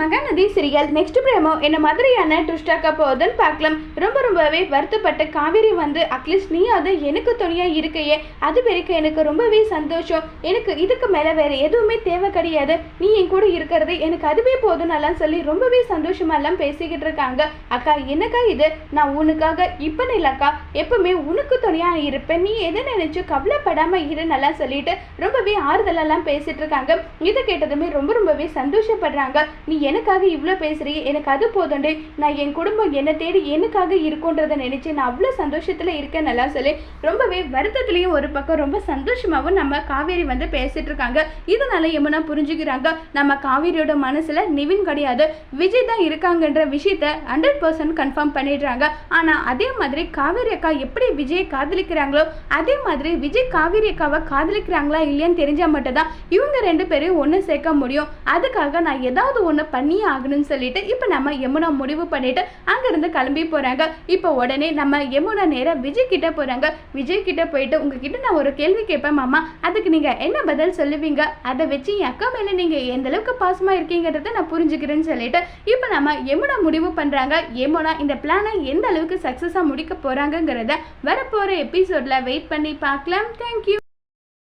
Mahanadi serial next பிரேமோ என்ன மாதிரியான ட்விஸ்டாக்க போகுதுன்னு பார்க்கலாம். ரொம்ப ரொம்பவே வருத்தப்பட்ட காவேரி வந்து அட்லீஸ்ட் நீ அது எனக்கு துணையாக இருக்கையே. அது வரைக்கும் எனக்கு ரொம்பவே சந்தோஷம். எனக்கு இதுக்கு மேலே வேறு எதுவுமே தேவை கிடையாது. நீ என் கூட இருக்கிறது எனக்கு அதுவே போதும்னெல்லாம் சொல்லி ரொம்பவே சந்தோஷமாலாம் பேசிக்கிட்டு இருக்காங்க. அக்கா என்னக்கா இது? நான் உனக்காக இப்போ இல்லக்கா எப்பவுமே உனக்கு துணையாக இருப்பேன். நீ எதை நினைச்சு கவலைப்படாமல் இருன்னெல்லாம் சொல்லிட்டு ரொம்பவே ஆறுதலெல்லாம் பேசிட்டு இருக்காங்க. இதை கேட்டதுமே ரொம்ப ரொம்பவே சந்தோஷப்படுறாங்க. நீ எனக்காக இவ்வளோ பேசுகிறீ எனக்கு அது போதுண்டு. நான் என் குடும்பம் என்னை தேடி எனக்காக இருக்குன்றதை நினச்சி நான் அவ்வளோ சந்தோஷத்தில் இருக்கேன் நல்லா சொல்லி. ரொம்பவே வருத்தத்துலேயும் ஒரு பக்கம் ரொம்ப சந்தோஷமாகவும் நம்ம காவேரி வந்து பேசிகிட்டு இருக்காங்க. இதனால யமுனா புரிஞ்சுக்கிறாங்க. நம்ம காவேரியோட மனசில் நிவின் கிடையாது. விஜய் தான் இருக்காங்கன்ற விஷயத்த ஹண்ட்ரட் பர்சன்ட் கன்ஃபார்ம் பண்ணிடுறாங்க. ஆனால் அதே மாதிரி காவேரி அக்கா எப்படி விஜயை காதலிக்கிறாங்களோ அதே மாதிரி விஜய் காவேரி அக்காவை காதலிக்கிறாங்களா இல்லையான்னு தெரிஞ்சால் மட்டும்தான் இவங்க ரெண்டு பேரையும் ஒன்று சேர்க்க முடியும். அதுக்காக நான் ஏதாவது ஒன்று பண்ணியே ஆகணும்னு சொல்லிட்டு இப்போ நம்ம யமுனா முடிவு பண்ணிட்டு அங்கேருந்து கிளம்பி போகிறாங்க இப்போ உடனே நம்ம யமுனா நேராக விஜய் கிட்ட போகிறாங்க விஜய் கிட்ட போயிட்டு உங்ககிட்ட நான் ஒரு கேள்வி கேட்பேன் மாமா. அதுக்கு நீங்கள் என்ன பதில் சொல்லுவீங்க? அதை வச்சு என் அக்கா மேலே நீங்கள் எந்த அளவுக்கு பாசமாக இருக்கீங்கிறத நான் புரிஞ்சுக்கிறேன்னு சொல்லிட்டு இப்போ நம்ம யமுனா முடிவு பண்ணுறாங்க யமுனா இந்த பிளானை எந்த அளவுக்கு சக்ஸஸாக முடிக்க போகிறாங்கங்கிறத வரப்போகிற எபிசோடில் வெயிட் பண்ணி பார்க்கலாம். தேங்க்யூ